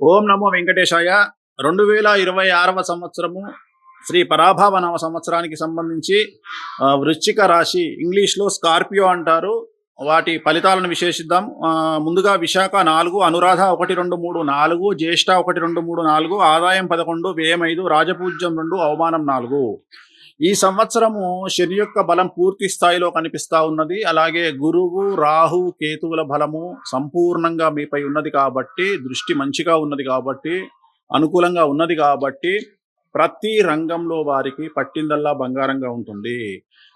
ఓం నమో వెంకటేశాయ. రెండు వేల ఇరవై ఆరవ సంవత్సరము శ్రీ పరాభావ నవ సంవత్సరానికి సంబంధించి వృశ్చిక రాశి ఇంగ్లీష్లో స్కార్పియో అంటారు. వాటి ఫలితాలను విశేషిద్దాం. ముందుగా విశాఖ నాలుగు అనురాధ ఒకటి రెండు మూడు నాలుగు జ్యేష్ఠ ఒకటి రెండు మూడు నాలుగు ఆదాయం పదకొండు వ్యయం ఐదు రాజపూజ్యం రెండు అవమానం నాలుగు. ఈ సంవత్సరము శని యొక్క బలం పూర్తి స్థాయిలో కనిపిస్తా ఉన్నది. అలాగే గురువు రాహు కేతువుల బలము సంపూర్ణంగా మీపై ఉన్నది కాబట్టి దృష్టి మంచిగా ఉన్నది కాబట్టి అనుకూలంగా ఉన్నది కాబట్టి ప్రతి రంగంలో వారికి పట్టిందల్లా బంగారంగా ఉంటుంది.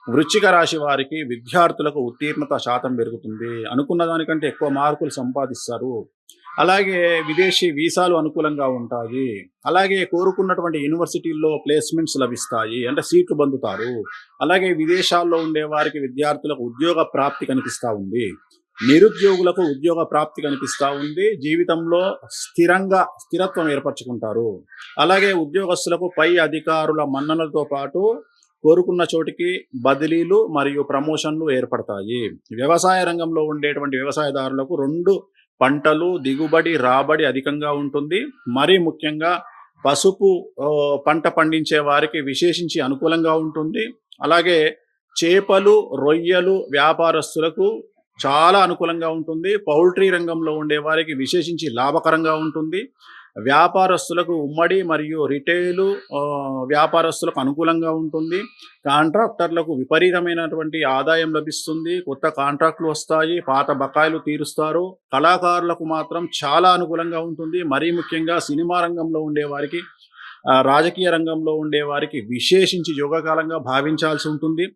వృచ్చిక రాశి వారికి విద్యార్థులకు ఉత్తీర్ణత శాతం పెరుగుతుంది. అనుకున్న దానికంటే ఎక్కువ మార్కులు సంపాదిస్తారు. అలాగే విదేశీ వీసాలు అనుకూలంగా ఉంటాయి. అలాగే కోరుకున్నటువంటి యూనివర్సిటీల్లో ప్లేస్మెంట్స్ లభిస్తాయి. అంటే సీట్లు పొందుతారు. అలాగే విదేశాల్లో ఉండే వారికి విద్యార్థులకు ఉద్యోగ ప్రాప్తి కనిపిస్తూ ఉంది. నిరుద్యోగులకు ఉద్యోగ ప్రాప్తి కనిపిస్తా ఉంది. జీవితంలో స్థిరంగా స్థిరత్వం ఏర్పరచుకుంటారు. అలాగే ఉద్యోగస్తులకు పై అధికారుల మన్ననలతో పాటు కోరుకున్న చోటికి బదిలీలు మరియు ప్రమోషన్లు ఏర్పడతాయి. వ్యవసాయ రంగంలో ఉండేటువంటి వ్యవసాయదారులకు రెండు పంటలు దిగుబడి రాబడి అధికంగా ఉంటుంది. మరీ ముఖ్యంగా పసుపు పంట పండించే వారికి విశేషించి అనుకూలంగా ఉంటుంది. అలాగే చేపలు రొయ్యలు వ్యాపారస్తులకు చాలా అనుకూలంగా ఉంటుంది. పౌల్ట్రీ రంగంలో ఉండే వారికి విశేషించి లాభకరంగా ఉంటుంది. వ్యాపారస్తులకు ఉమ్మడి మరియు రిటైలు వ్యాపారస్తులకు అనుకూలంగా ఉంటుంది. కాంట్రాక్టర్లకు విపరీతమైనటువంటి ఆదాయం లభిస్తుంది. కొత్త కాంట్రాక్టులు వస్తాయి పాత బకాయిలు తీరుస్తారు. కళాకారులకు మాత్రం చాలా అనుకూలంగా ఉంటుంది. మరీ ముఖ్యంగా సినిమా రంగంలో ఉండేవారికి రాజకీయ రంగంలో ఉండే వారికి విశేషించి యోగకాలంగా భావించాల్సి ఉంటుంది.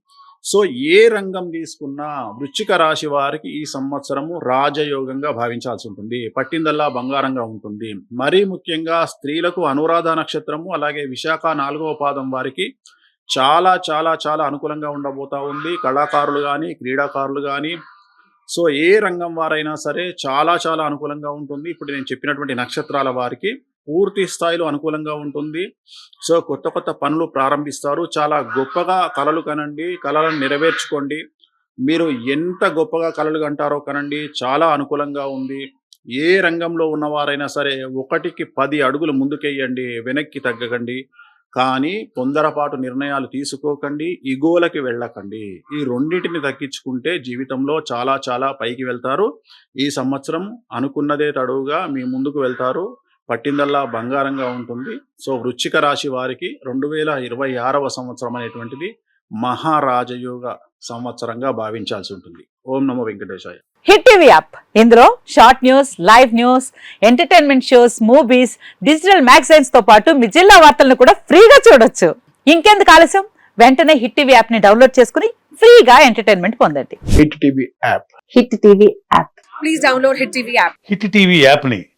సో ఏ రంగం తీసుకున్నా వృశ్చిక రాశి వారికి ఈ సంవత్సరము రాజయోగంగా భావించాల్సి ఉంటుంది. పట్టిందల్లా బంగారంగా ఉంటుంది. మరీ ముఖ్యంగా స్త్రీలకు అనురాధ నక్షత్రము అలాగే విశాఖ నాలుగవ పాదం వారికి చాలా చాలా చాలా అనుకూలంగా ఉండబోతా ఉంది. కళాకారులు కానీ క్రీడాకారులు కానీ సో ఏ రంగం వారైనా సరే చాలా చాలా అనుకూలంగా ఉంటుంది. ఇప్పుడు నేను చెప్పినటువంటి నక్షత్రాల వారికి పూర్తి స్థాయిలో అనుకూలంగా ఉంటుంది. సో కొత్త కొత్త పనులు ప్రారంభిస్తారు. చాలా గొప్పగా కళలు కనండి. కళలను నెరవేర్చుకోండి. మీరు ఎంత గొప్పగా కళలు కంటారో కనండి. చాలా అనుకూలంగా ఉంది. ఏ రంగంలో ఉన్నవారైనా సరే ఒకటికి పది అడుగులు ముందుకెయ్యండి. వెనక్కి తగ్గకండి. కానీ తొందరపాటు నిర్ణయాలు తీసుకోకండి. ఇగోలకి వెళ్ళకండి. ఈ రెండింటిని తగ్గించుకుంటే జీవితంలో చాలా చాలా పైకి వెళ్తారు. ఈ సంవత్సరం అనుకున్నదే తడువుగా మీ ముందుకు వెళ్తారు. పట్టిందల్లా బంగారంగా ఉంటుంది. సో వృశ్చిక రాశి వారికి రెండు వేల ఇరవై ఆరవ సంవత్సరం అనేటువంటిది మహారాజయోగ సంవత్సరంగా భావించాల్సి ఉంటుంది. ఓం నమో వెంకటేశాయ. Hit TV app. ఇందులో short news live news entertainment shows movies digital మ్యాగజైన్స్తో పాటు మీ జిల్లా వార్తలను కూడా ఫ్రీగా చూడొచ్చు. ఇంకెందుకు ఆలస్యం? వెంటనే హిట్ టీవీ యాప్ని డౌన్లోడ్ చేసుకుని ఫ్రీగా ఎంటర్టైన్మెంట్ పొందండి. Hit TV app. Hit TV app. Please download Hit TV app. Hit TV యాప్ని